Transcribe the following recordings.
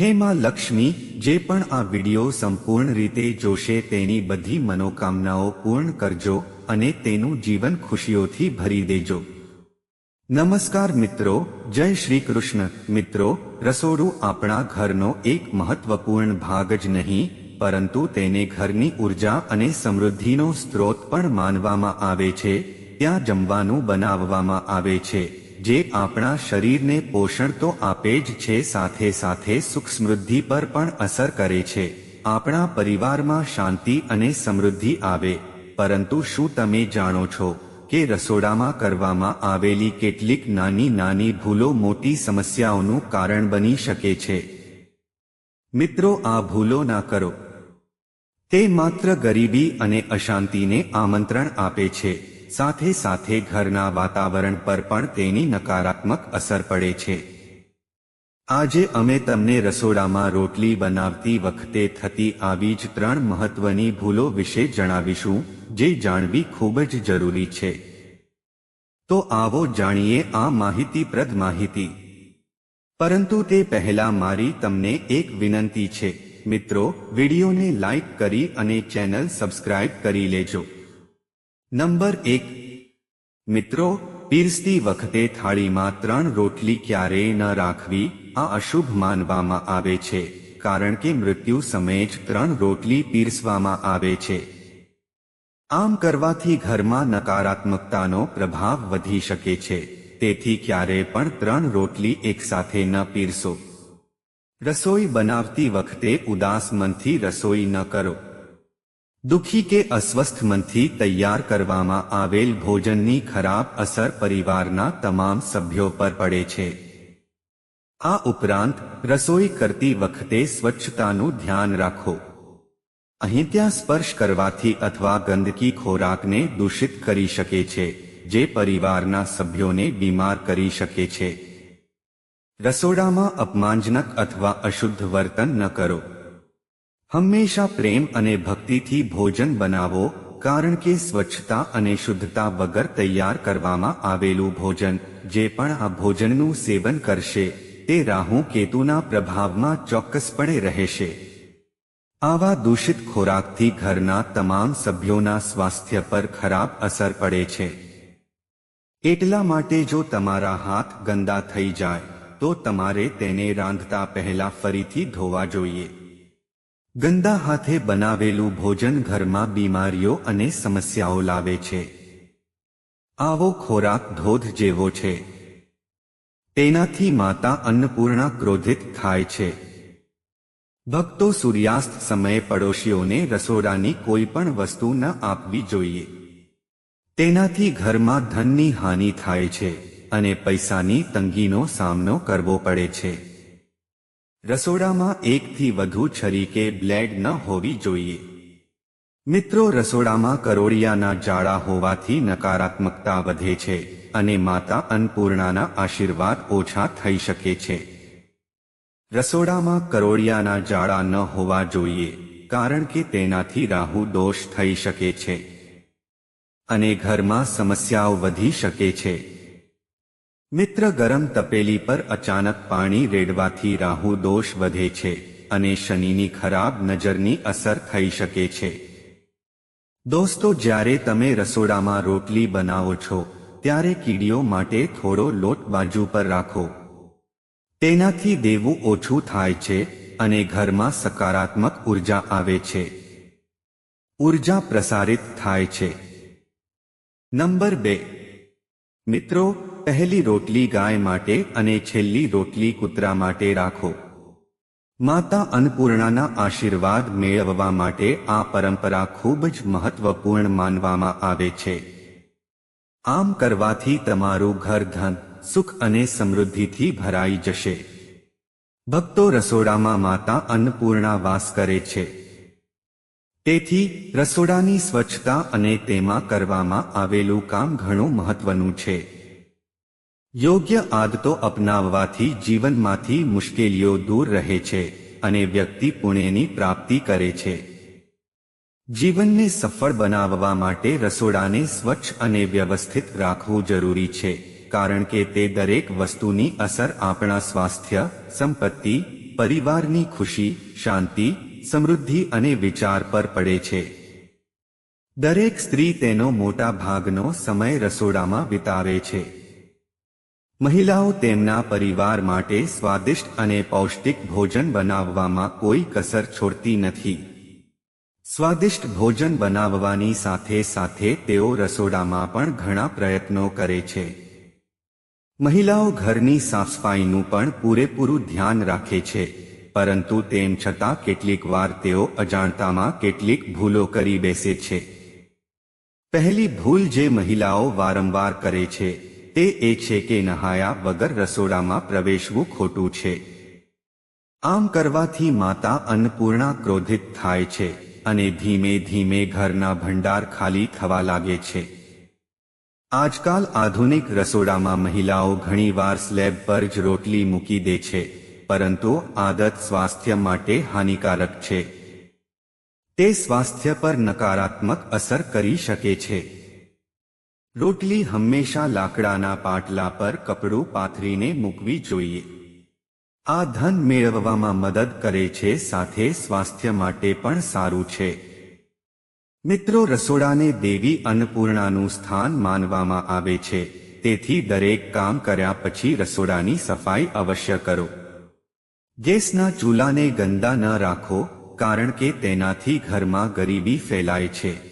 હે માં લક્ષ્મી, જે પણ આ વિડિયો સંપૂર્ણ રીતે જોશે તેની બધી મનોકામનાઓ પૂર્ણ કરજો અને તેનું જીવન ખુશીઓથી ભરી દેજો. નમસ્કાર મિત્રો, જય શ્રી કૃષ્ણ. મિત્રો, રસોડું આપણા ઘરનો એક મહત્વપૂર્ણ ભાગ જ નહીં, પરંતુ તેને ઘરની ઊર્જા અને સમૃદ્ધિનો સ્ત્રોત પણ માનવામાં આવે છે, ત્યાં જમવાનું બનાવવામાં આવે છે. જે આપણા શરીરને પોષણ તો આપે જ છે, સાથે સાથે સુખ સમૃદ્ધિ પર પણ અસર કરે છે. આપણા પરિવારમાં શાંતિ અને સમૃદ્ધિ આવે. પરંતુ શું તમે જાણો છો કે રસોડામાં કરવામાં આવેલી કેટલીક નાની નાની ભૂલો મોટી સમસ્યાઓનું કારણ બની શકે છે? મિત્રો, આ ભૂલો ના કરો. તે માત્ર ગરીબી અને અશાંતિને આમંત્રણ આપે છે. સાથે સાથે ઘરના વાતાવરણ પર પણ તેની નકારાત્મક અસર પડે છે. આજે અમે તમને રસોડામાં રોટલી બનાવતી વખતે થતી આવી જ ત્રણ મહત્વની ભૂલો વિશે જણાવીશું, જે જાણવી ખૂબ જ જરૂરી છે. તો આવો જાણીએ આ માહિતીપ્રદ માહિતી. પરંતુ તે પહેલા મારી તમને એક વિનંતી છે. મિત્રો, વિડીયોને લાઈક કરી અને ચેનલ સબસ્ક્રાઇબ કરી લેજો. નંબર એક. મિત્રો, પીરસતી વખતે થાળીમાં ત્રણ રોટલી ક્યારેય ન રાખવી, આ અશુભ માનવામાં આવે છે, કારણ કે મૃત્યુ સમયે જ ત્રણ રોટલી પીરસવામાં આવે છે. આમ કરવાથી ઘરમાં નકારાત્મકતાનો પ્રભાવ વધી શકે છે, તેથી ક્યારેય પણ ત્રણ રોટલી એકસાથે ન પીરસો. રસોઈ બનાવતી વખતે ઉદાસ મનથી રસોઈ ન કરો. દુઃખી કે અસ્વસ્થ મનથી તૈયાર કરવામાં આવેલ ભોજનની ખરાબ અસર પરિવારના તમામ સભ્યો પર પડે છે. આ ઉપરાંત, રસોઈ કરતી વખતે સ્વચ્છતાનું ધ્યાન રાખો. અહીં ત્યાં સ્પર્શ કરવાથી અથવા ગંદકી ખોરાકને દૂષિત કરી શકે છે, જે પરિવારના સભ્યોને બીમાર કરી શકે છે. રસોડામાં અપમાનજનક અથવા અશુદ્ધ વર્તન ન કરો. હંમેશા પ્રેમ અને ભક્તિથી ભોજન બનાવો, કારણ કે સ્વચ્છતા અને શુદ્ધતા વગર તૈયાર કરવામાં આવેલું ભોજન, જે પણ આ ભોજનનું સેવન કરશે, તે રાહુ કેતુના પ્રભાવમાં ચોક્કસપણે રહેશે. આવા દૂષિત ખોરાકથી ઘરના તમામ સભ્યોના સ્વાસ્થ્ય પર ખરાબ અસર પડે છે. એટલા માટે જો તમારા હાથ ગંદા થઈ જાય, તો તમારે તેને રાંધતા પહેલા ફરીથી ધોવા જોઈએ. ગંદા હાથે બનાવેલું ભોજન ઘરમાં બીમારીઓ અને સમસ્યાઓ લાવે છે. આવો ખોરાક ધોધ જેવો છે. તેનાથી માતા અન્નપૂર્ણા ક્રોધિત થાય છે. ભક્તો સૂર્યાસ્ત સમયે પડોશીઓને રસોડાની કોઈ પણ વસ્તુ ન આપવી જોઈએ. તેનાથી ઘરમાં ધનની હાનિ થાય છે અને પૈસાની તંગીનો સામનો કરવો પડે છે. રસોડામાં એકથી વધુ છરી કે બ્લેડ ન હોવી જોઈએ. મિત્રો, રસોડામાં કરોડિયાના જાળા હોવાથી નકારાત્મકતા વધે છે અને માતા અન્નપૂર્ણાના આશીર્વાદ ઓછા થઈ શકે છે. રસોડામાં કરોડિયાના જાળા ન હોવા જોઈએ, કારણ કે તેનાથી રાહુ દોષ થઈ શકે છે. અને ઘરમાં સમસ્યાઓ વધી શકે છે. મિત્ર ગરમ તપેલી પર અચાનક પાણી રેડવાથી રાહુ દોષ વધે છે અને શનિની ખરાબ નજરની અસર થઈ શકે છે. દોસ્તો, જ્યારે તમે રસોડામાં રોટલી બનાવો છો, ત્યારે કીડીઓ માટે થોડો લોટ બાજુ પર રાખો. તેનાથી દેવું ઓછું થાય છે અને ઘરમાં સકારાત્મક ઊર્જા આવે છે. ઊર્જા પ્રસારિત થાય છે. નંબર બે. મિત્રો પહેલી રોટલી ગાય માટે અને છેલ્લી રોટલી કૂતરા માટે રાખો. માતા અન્નપૂર્ણાના આશીર્વાદ મેળવવા માટે આ પરંપરા ખૂબ જ મહત્વપૂર્ણ માનવામાં આવે છે. આમ કરવાથી તમારું ઘર ધન, સુખ અને સમૃદ્ધિથી ભરાઈ જશે. ભક્તો રસોડામાં માતા અન્નપૂર્ણા વાસ કરે છે. તેથી રસોડાની સ્વચ્છતા અને તેમાં કરવામાં આવેલું કામ ઘણું મહત્વનું છે. યોગ્ય આદતો અપનાવવાથી જીવનમાંથી મુશ્કેલીઓ દૂર રહે છે અને વ્યક્તિ પુણ્યની પ્રાપ્તિ કરે છે. જીવનને સફળ બનાવવા માટે રસોડાને સ્વચ્છ અને વ્યવસ્થિત રાખવું જરૂરી છે, કારણ કે તે દરેક વસ્તુની અસર આપણા સ્વાસ્થ્ય, સંપત્તિ, પરિવારની ખુશી, શાંતિ, સમૃદ્ધિ અને વિચાર પર પડે છે. દરેક સ્ત્રી તેનો મોટા ભાગનો સમય રસોડામાં વિતાવે છે. મહિલાઓ તેમના પરિવાર માટે સ્વાદિષ્ટ અને પૌષ્ટિક ભોજન બનાવવામાં કોઈ કસર છોડતી નથી. સ્વાદિષ્ટ ભોજન બનાવવાની સાથે સાથે તેઓ રસોડામાં પણ ઘણા પ્રયત્નો કરે છે. મહિલાઓ ઘરની સાફસફાઈનું પણ પૂરેપૂરું ધ્યાન રાખે છે, પરંતુ તેમ છતાં કેટલીક વાર તેઓ અજાણતામાં કેટલીક ભૂલો કરી બેસે છે. પહેલી ભૂલ જે મહિલાઓ વારંવાર કરે છે તે એ છે કે નહાયા વગર રસોડામાં પ્રવેશવું ખોટું છે. આમ કરવાથી માતા અન્નપૂર્ણા ક્રોધિત થાય છે અને ધીમે ધીમે ઘરના ભંડાર ખાલી થવા લાગે છે. આજકાલ આધુનિક રસોડામાં મહિલાઓ ઘણીવાર સ્લેબ પર જ રોટલી મૂકી દે છે, પરંતુ આદત સ્વાસ્થ્ય માટે હાનિકારક છે. તે સ્વાસ્થ્ય પર નકારાત્મક અસર કરી શકે છે. રોટલી હંમેશા લાકડાના પાટલા પર કપડું પાથરીને મૂકવી જોઈએ. આ ધન મેળવવામાં મદદ કરે છે, સાથે સ્વાસ્થ્ય માટે પણ સારું છે. મિત્રો, રસોડાને દેવી અન્નપૂર્ણાનું સ્થાન માનવામાં આવે છે. તેથી દરેક કામ કર્યા પછી રસોડાની સફાઈ અવશ્ય કરો. ગેસના ચૂલાને ગંદા ન રાખો, કારણ કે તેનાથી ઘરમાં ગરીબી ફેલાય છે.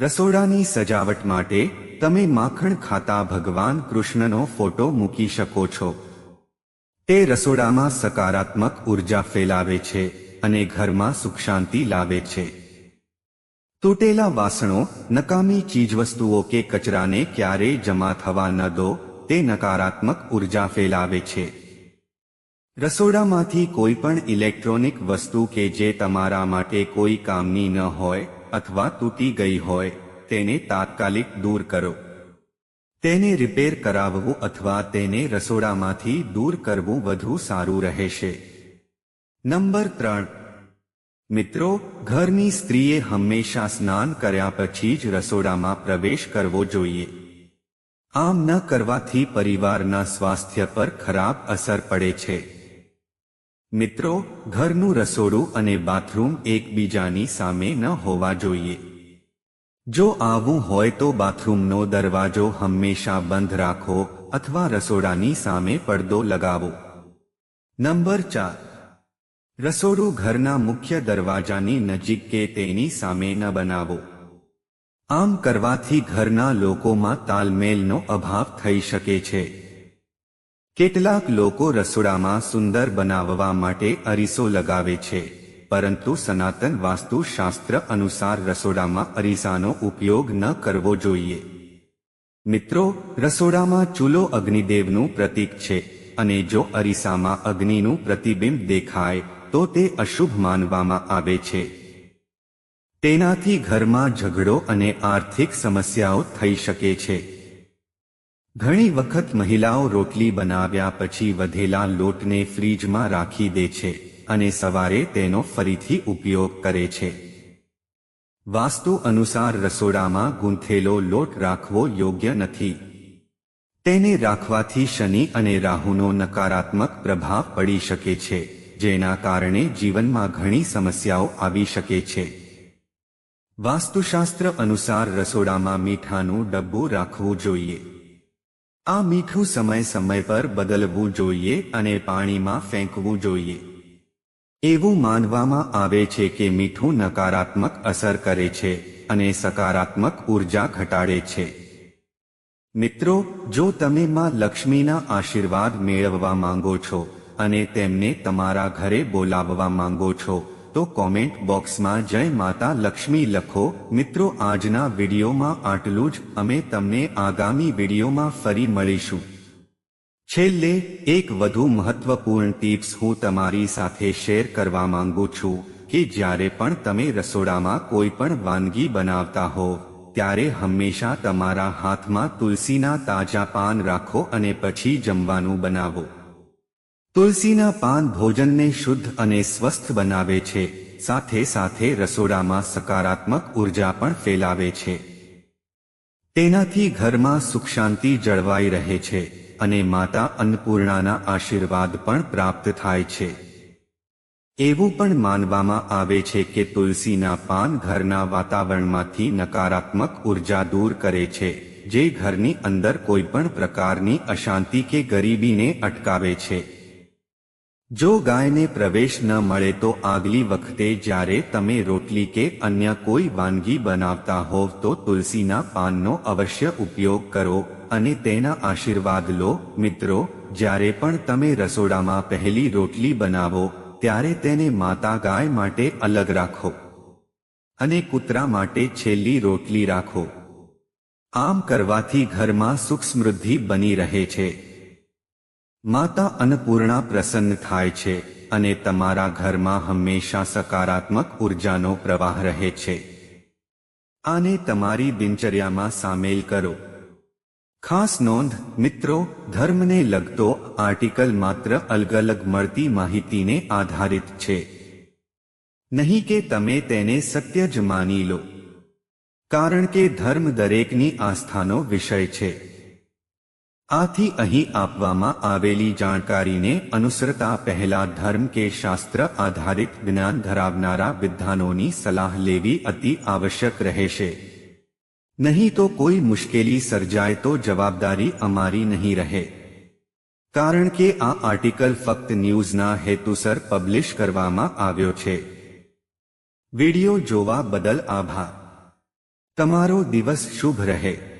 રસોડાની સજાવટ માટે તમે માખણ ખાતા ભગવાન કૃષ્ણનો ફોટો મૂકી શકો છો. તે રસોડામાં સકારાત્મક ઊર્જા ફેલાવે છે અને ઘરમાં સુખ શાંતિ લાવે છે. તૂટેલા વાસણો, નકામી ચીજવસ્તુઓ કે કચરાને ક્યારેય જમા થવા ન દો, તે નકારાત્મક ઊર્જા ફેલાવે છે. રસોડામાંથી કોઈ પણ ઇલેક્ટ્રોનિક વસ્તુ કે જે તમારા માટે કોઈ કામની ન હોય અથવા તૂટી ગઈ હોય, તેને તાત્કાલિક દૂર કરો. તેને રિપેર કરાવવું અથવા તેને રસોડામાંથી દૂર કરવું વધુ સારું રહેશે. નંબર ત્રણ. મિત્રો, ઘરની સ્ત્રીએ હંમેશા સ્નાન કર્યા પછી જ રસોડામાં પ્રવેશ કરવો જોઈએ. આમ ન કરવાથી પરિવારના સ્વાસ્થ્ય પર ખરાબ અસર પડે છે. મિત્રો, ઘરનું રસોડું અને બાથરૂમ એકબીજાની સામે ન હોવા જોઈએ. જો આવું હોય તો બાથરૂમનો દરવાજો હંમેશા બંધ રાખો અથવા રસોડાની સામે પડદો લગાવો. નંબર ચાર. રસોડું ઘરના મુખ્ય દરવાજાની નજીક કે તેની સામે ન બનાવો. આમ કરવાથી ઘરના લોકોમાં તાલમેલનો અભાવ થઈ શકે છે. કેટલાક લોકો રસોડામાં સુંદર બનાવવા માટે અરીસો લગાવે છે, પરંતુ સનાતન વાસ્તુશાસ્ત્ર અનુસાર રસોડામાં અરીસાનો ઉપયોગ ન કરવો જોઈએ. મિત્રો, રસોડામાં ચૂલો અગ્નિદેવનું પ્રતીક છે, અને જો અરીસામાં અગ્નિનું પ્રતિબિંબ દેખાય, તો તે અશુભ માનવામાં આવે છે. તેનાથી ઘરમાં ઝઘડો અને આર્થિક સમસ્યાઓ થઈ શકે છે. ઘણી વખત મહિલાઓ રોટલી બનાવ્યા પછી વધેલા લોટને ફ્રીજમાં રાખી દે છે અને સવારે તેનો ફરીથી ઉપયોગ કરે છે. વાસ્તુ અનુસાર રસોડામાં ગૂંથેલો લોટ રાખવો યોગ્ય નથી. તેને રાખવાથી શનિ અને રાહુનો નકારાત્મક પ્રભાવ પડી શકે છે, જેના કારણે જીવનમાં ઘણી સમસ્યાઓ આવી શકે છે. વાસ્તુશાસ્ત્ર અનુસાર રસોડામાં મીઠાનું ડબ્બું રાખવું જોઈએ. આ મીઠું સમય સમય પર બદલવું જોઈએ અને પાણીમાં ફેંકવું જોઈએ. એવું માનવામાં આવે છે કે મીઠું નકારાત્મક અસર કરે છે અને સકારાત્મક ઊર્જા ઘટાડે છે. મિત્રો, જો તમે માં લક્ષ્મીના આશીર્વાદ મેળવવા માંગો છો અને તેમને તમારા ઘરે બોલાવવા માંગો છો તો કોમેન્ટ બોક્સમાં જય માતા લક્ષ્મી લખો. મિત્રો, આજના વિડીયોમાં આટલું જ. અમે તમને આગામી વિડીયોમાં ફરી મળીશું. છેલ્લે, એક વધુ મહત્વપૂર્ણ ટિપ્સ હું તમારી સાથે શેર કરવા માંગુ છું, કે જ્યારે પણ તમે રસોડામાં કોઈ પણ વાનગી બનાવતા હો, ત્યારે હંમેશા તમારા હાથમાં તુલસીના તાજા પાન રાખો અને પછી જમવાનું બનાવો. તુલસીના પાન ભોજનને શુદ્ધ અને સ્વસ્થ બનાવે છે, સાથે સાથે રસોડામાં સકારાત્મક ઊર્જા પણ ફેલાવે છે. તેનાથી ઘરમાં સુખ શાંતિ જળવાઈ રહે છે અને માતા અન્નપૂર્ણાના આશીર્વાદ પણ પ્રાપ્ત થાય છે. એવું પણ માનવામાં આવે છે કે તુલસીના પાન ઘરના વાતાવરણમાંથી નકારાત્મક ઊર્જા દૂર કરે છે, જે ઘરની અંદર કોઈ પણ પ્રકારની અશાંતિ કે ગરીબીને અટકાવે છે. જો ગાયને પ્રવેશ ન મળે તો આગલી વખતે જ્યારે તમે રોટલી કે અન્ય કોઈ વાનગી બનાવતા હોવ તો તુલસીના પાનનો અવશ્ય ઉપયોગ કરો અને તેના આશીર્વાદ લો. મિત્રો, જ્યારે પણ તમે રસોડામાં પહેલી રોટલી બનાવો, ત્યારે તેને માતા ગાય માટે અલગ રાખો અને કૂતરા માટે છેલ્લી રોટલી રાખો. આમ કરવાથી ઘરમાં સુખ સમૃદ્ધિ બની રહે છે. માતા અન્નપૂર્ણા પ્રસન્ન થાય છે અને તમારા ઘરમાં હંમેશા સકારાત્મક ઉર્જાનો પ્રવાહ રહે છે. આને તમારી દિનચર્યામાં સામેલ કરો. ખાસ નોંધ, મિત્રો, ધર્મને લગતો આર્ટિકલ માત્ર અલગ અલગ મળતી માહિતીને આધારિત છે. નહીં કે તમે તેને સત્ય જ માની લો. કારણ કે ધર્મ દરેકની આસ્થાનો વિષય છે. આથી અહીં આપવામાં આવેલી જાણકારીને અનુસરતા પહેલા ધર્મ કે શાસ્ત્ર આધારિત જ્ઞાન ધરાવનારા વિદ્વાનોની સલાહ લેવી અતિ આવશ્યક રહેશે. નહીં તો કોઈ મુશ્કેલી સર્જાય તો જવાબદારી અમારી નહીં રહે. કારણ કે આ આર્ટિકલ ફક્ત ન્યૂઝના હેતુસર પબ્લિશ કરવામાં આવ્યો છે. વિડિયો જોવા બદલ આભાર. તમારો દિવસ શુભ રહે.